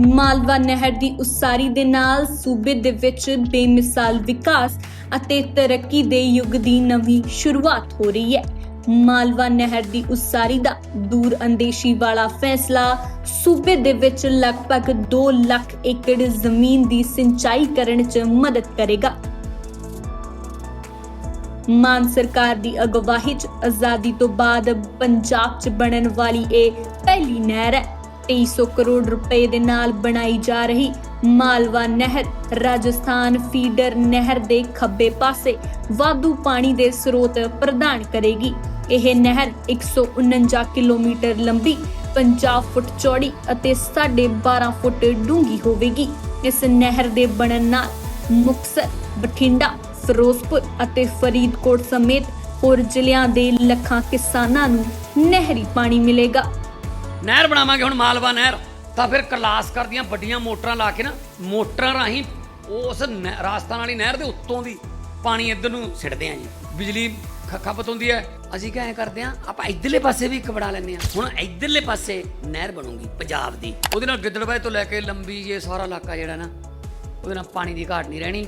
ਮਾਲਵਾ ਨਹਿਰ ਦੀ ਉਸਾਰੀ ਦੇ ਨਾਲ ਸੂਬੇ ਦੇ ਵਿੱਚ ਬੇਮਿਸਾਲ ਵਿਕਾਸ ਅਤੇ ਤਰੱਕੀ ਦੇ ਯੁੱਗ ਦੀ ਨਵੀਂ ਸ਼ੁਰੂਆਤ ਹੋ ਰਹੀ ਹੈ। ਮਾਲਵਾ ਨਹਿਰ ਦੀ ਉਸਾਰੀ ਦਾ ਦੂਰ ਅੰਦੇਸ਼ੀ ਵਾਲਾ ਫੈਸਲਾ ਸੂਬੇ ਦੇ ਵਿੱਚ ਲਗਭਗ 2 ਲੱਖ ਏਕੜ ਜ਼ਮੀਨ ਦੀ ਸਿੰਚਾਈ ਕਰਨ 'ਚ ਮਦਦ ਕਰੇਗਾ। ਮਾਨ ਸਰਕਾਰ ਦੀ ਅਗਵਾਈ 'ਚ ਆਜ਼ਾਦੀ ਤੋਂ ਬਾਅਦ ਪੰਜਾਬ 'ਚ ਬਣਨ ਵਾਲੀ ਇਹ ਪਹਿਲੀ ਨਹਿਰ ਹੈ। 2300 ਕਰੋੜ ਰੁਪਏ ਦੇ ਨਾਲ ਬਣਾਈ ਜਾ ਰਹੀ ਮਾਲਵਾ ਨਹਿਰ, ਰਾਜਸਥਾਨ ਫੀਡਰ ਨਹਿਰ ਦੇ ਖੱਬੇ ਪਾਸੇ ਵਾਧੂ ਪਾਣੀ ਦੇ ਸਰੋਤ ਪ੍ਰਦਾਨ ਕਰੇਗੀ। ਇਹ ਨਹਿਰ 149 ਕਿਲੋਮੀਟਰ ਲੰਬੀ 50 ਫੁੱਟ ਚੌੜੀ ਅਤੇ 12.5 ਫੁੱਟ ਡੂੰਘੀ ਹੋਵੇਗੀ। ਇਸ ਨਹਿਰ ਦੇ ਬਣਨ ਨਾਲ ਮੁਕਤਸਰ, ਬਠਿੰਡਾ, ਫਿਰੋਜ਼ਪੁਰ ਅਤੇ ਫਰੀਦਕੋਟ ਸਮੇਤ ਹੋਰ ਜ਼ਿਲ੍ਹਿਆਂ ਦੇ ਲੱਖਾਂ ਕਿਸਾਨਾਂ ਨੂੰ ਨਹਿਰੀ ਪਾਣੀ ਮਿਲੇਗਾ। ਨਹਿਰ ਬਣਾਵਾਂਗੇ ਹੁਣ ਮਾਲਵਾ ਨਹਿਰ। ਤਾਂ ਫਿਰ ਕਲਾਸ ਕਰਦੀਆਂ ਵੱਡੀਆਂ ਮੋਟਰਾਂ ਲਾ ਕੇ ਨਾ, ਮੋਟਰਾਂ ਰਾਹੀਂ ਉਸ ਨਹਿ- ਰਾਜਸਥਾਨ ਵਾਲੀ ਨਹਿਰ ਦੇ ਉੱਤੋਂ ਦੀ ਪਾਣੀ ਇੱਧਰ ਨੂੰ ਸਿੱਟਦੇ ਆਂ ਜੀ। ਬਿਜਲੀ ਖ- ਖਪਤ ਹੁੰਦੀ ਹੈ ਅਸੀਂ ਕਿਹਾ ਐ ਕਰਦੇ ਆਂ, ਆਪਾਂ ਇੱਧਰਲੇ ਪਾਸੇ ਵੀ ਇੱਕ ਬਣਾ ਲੈਂਦੇ ਆਂ। ਹੁਣ ਇੱਧਰਲੇ ਪਾਸੇ ਨਹਿਰ ਬਣੂਗੀ, ਪੰਜਾਬ ਦੀ। ਉਹਦੇ ਨਾਲ ਗਿੱਦੜਬਾਏ ਤੋਂ ਲੈ ਕੇ ਲੰਬੀ ਇਹ ਸਾਰਾ ਇਲਾਕਾ ਜਿਹੜਾ ਨਾ, ਉਹਦੇ ਨਾਲ ਪਾਣੀ ਦੀ ਘਾਟ ਨਹੀਂ ਰਹਿਣੀ।